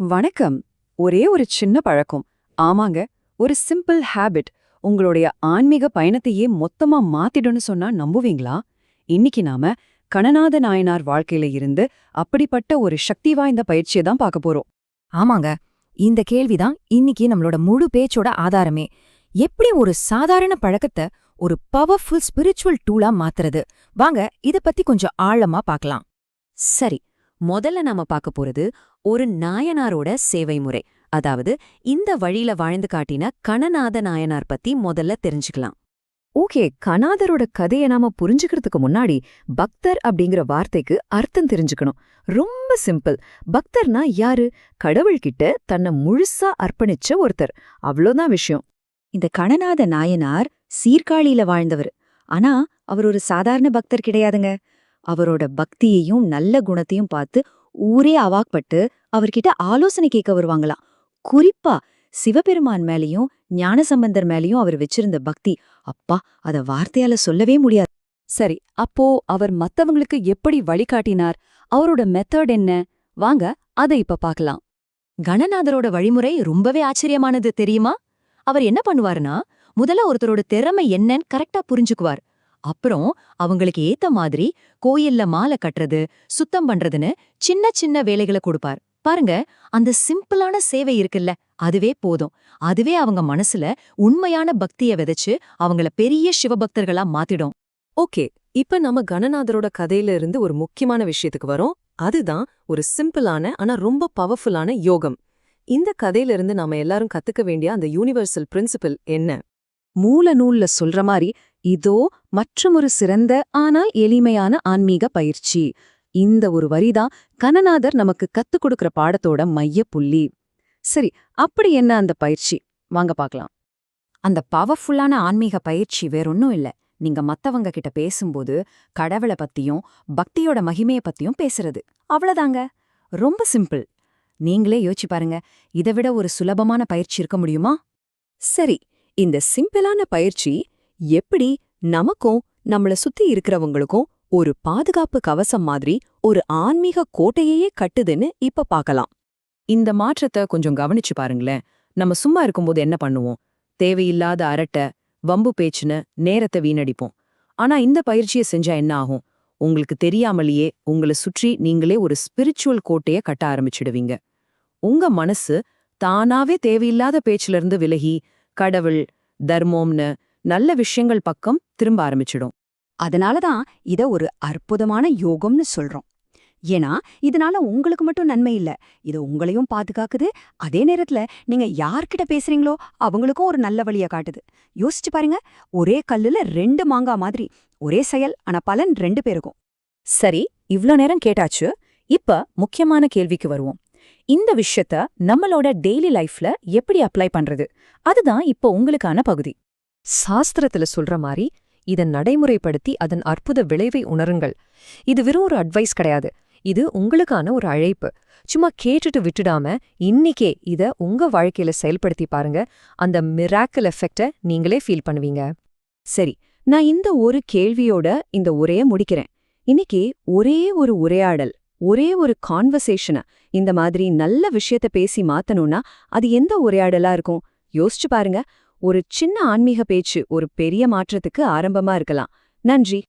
வணக்கம். ஒரே ஒரு சின்ன பழக்கம். ஆமாங்க ஒரு சிம்பிள் ஹேபிட் உங்களுடைய ஆன்மீக பயணத்தையே மொத்தமா மாத்திடும்னு சொன்னா நம்புவீங்களா? இன்னைக்கு நாம கணநாத நாயனார் வாழ்க்கையில இருந்து அப்படிப்பட்ட ஒரு சக்தி வாய்ந்த பயிற்சியை தான் பார்க்க போறோம். ஆமாங்க இந்த கேள்விதான் இன்னைக்கு நம்மளோட முழு பேச்சோட ஆதாரமே. எப்படி ஒரு சாதாரண பழக்கத்தை ஒரு பவர்ஃபுல் ஸ்பிரிச்சுவல் டூலா மாத்துறது? வாங்க இத பத்தி கொஞ்சம் ஆழமா பார்க்கலாம். சரி முதல்ல நாம பார்க்க போறது ஒரு நாயனாரோட சேவை முறை. அதாவது இந்த வழியில வாழ்ந்து காட்டின கணநாத நாயனார் பத்தி முதல்ல தெரிஞ்சுக்கலாம். ஓகே கனாதரோட கதையை நாம புரிஞ்சுக்கிறதுக்கு முன்னாடி பக்தர் அப்படிங்கிற வார்த்தைக்கு அர்த்தம் தெரிஞ்சுக்கணும். ரொம்ப சிம்பிள். பக்தர்னா யாரு? கடவுள்கிட்ட தன்னை முழுசா அர்ப்பணிச்ச ஒருத்தர். அவ்வளோதான் விஷயம். இந்த கணநாத நாயனார் சீர்காழியில வாழ்ந்தவர். ஆனா அவர் ஒரு சாதாரண பக்தர் கிடையாதுங்க. அவரோட பக்தியையும் நல்ல குணத்தையும் பார்த்து ஊரே அவாக்பட்டு அவர்கிட்ட ஆலோசனை கேட்க வருவாங்களாம். குறிப்பா சிவபெருமான் மேலயும் ஞானசம்பந்தர் மேலயும் அவர் வச்சிருந்த பக்தி. அப்பா அத வார்த்தையால சொல்லவே முடியாது. சரி அப்போ அவர் மத்தவங்களுக்கு எப்படி வழிகாட்டினார் அவரோட மெத்தட் என்ன? வாங்க அதை இப்ப பார்க்கலாம். கணநாதரோட வழிமுறை ரொம்பவே ஆச்சரியமானது தெரியுமா? அவர் என்ன பண்ணுவாருன்னா முதல்ல ஒருத்தரோட திறமை என்னன்னு கரெக்டா புரிஞ்சுக்குவார். அப்புறம் அவங்களுக்கு ஏத்த மாதிரி கோயில்ல மாலை கட்டுறது சுத்தம் பண்றதுன்னு சின்ன சின்ன வேலைகளை கொடுப்பார். பாருங்க அந்த சிம்பிளான சேவை இருக்குல்ல அதுவே போதும். அதுவே அவங்க மனசுல உண்மையான பக்திய விதைச்சு அவங்கள பெரிய சிவபக்தர்களா மாத்திடும். ஓகே இப்ப நம்ம கணநாதரோட கதையில இருந்து ஒரு முக்கியமான விஷயத்துக்கு வரோம். அதுதான் ஒரு சிம்பிளான ஆனா ரொம்ப பவர்ஃபுல்லான யோகம். இந்த கதையில இருந்து நாம எல்லாரும் கத்துக்க வேண்டிய அந்த யூனிவர்சல் பிரின்சிபல் என்ன? மூல நூல்ல சொல்ற மாதிரி இதோ மற்றமொரு சிறந்த ஆனால் எளிமையான ஆன்மீக பயிற்சி. இந்த ஒரு வரிதான் கனநாதர் நமக்கு கத்துக் கொடுக்கிற பாடத்தோட மைய புள்ளி. சரி அப்படி என்ன அந்த பயிற்சி? வாங்க பார்க்கலாம். அந்த பவர்ஃபுல்லான ஆன்மீக பயிற்சி வேறொன்னும் இல்ல. நீங்க மத்தவங்க கிட்ட பேசும்போது கடவுளை பத்தியும் பக்தியோட மகிமைய பத்தியும் பேசுறது. அவ்வளவுதாங்க. ரொம்ப சிம்பிள். நீங்களே யோசிச்சு பாருங்க. இதை விட ஒரு சுலபமான பயிற்சி இருக்க முடியுமா? சரி இந்த சிம்பிளான பயிற்சி எப்படி நமக்கும் நம்மள சுத்தி இருக்கிறவங்களுக்கும் ஒரு பாதுகாப்பு கவசம் மாதிரி ஒரு ஆன்மீக கோட்டையையே கட்டுதுன்னு இப்ப பார்க்கலாம் இந்த மாற்றத்தை கொஞ்சம் கவனிச்சு பாருங்களேன். நம்ம சும்மா இருக்கும்போது என்ன பண்ணுவோம்? தேவையில்லாத அரட்டை வம்பு பேச்சுன்னு நேரத்தை வீணடிப்போம். ஆனா இந்த பயிற்சியை செஞ்சா என்ன ஆகும்? உங்களுக்கு தெரியாமலேயே உங்களை சுற்றி நீங்களே ஒரு ஸ்பிரிச்சுவல் கோட்டைய கட்ட ஆரம்பிச்சிடுவீங்க. உங்க மனசு தானாவே தேவையில்லாத பேச்சுல இருந்து விலகி கடவுள் தர்மம்னு நல்ல விஷயங்கள் பக்கம் திரும்ப ஆரம்பிச்சிடும். அதனாலதான் இத ஒரு அற்புதமான யோகம்னு சொல்றோம். ஏன்னா இதனால உங்களுக்கு மட்டும் நன்மை இல்ல. இது உங்களையும் பாதுகாக்குது. அதே நேரத்துல நீங்க யார்கிட்ட பேசுறீங்களோ அவங்களுக்கும் ஒரு நல்ல வழிய காட்டுது. யோசிச்சு பாருங்க. ஒரே கல்லுல ரெண்டு மாங்கா மாதிரி ஒரே செயல் ஆனா பலன் ரெண்டு பேருக்கும். சரி இவ்ளோ நேரம் கேட்டாச்சு. இப்ப முக்கியமான கேள்விக்கு வருவோம். இந்த விஷயத்த நம்மளோட டெய்லி லைஃப்ல எப்படி அப்ளை பண்றது? அதுதான் இப்போ உங்களுக்கான பகுதி. சாஸ்திரத்துல சொல்ற மாதிரி இதை நடைமுறைப்படுத்தி அதன் அற்புத விளைவை உணருங்கள். இது வெறும் ஒரு அட்வைஸ் கிடையாது. இது உங்களுக்கான ஒரு அழைப்பு. சும்மா கேட்டுட்டு விட்டுடாம இன்னிக்கே இத உங்க வாழ்க்கையில செயல்படுத்தி பாருங்க. அந்த மிராக்கல் எஃபெக்ட நீங்களே ஃபீல் பண்ணுவீங்க. சரி நான் இந்த ஒரு கேள்வியோட இந்த உரைய முடிக்கிறேன். இன்னைக்கு ஒரே ஒரு உரையாடல் ஒரே ஒரு கான்வர்சேஷனை இந்த மாதிரி நல்ல விஷயத்த பேசி மாத்தணும்னா அது எந்த உரையாடலா இருக்கும்? யோசிச்சு பாருங்க. ஒரு சின்ன ஆன்மீக பேச்சு ஒரு பெரிய மாற்றத்துக்கு ஆரம்பமா இருக்கலாம். நன்றி.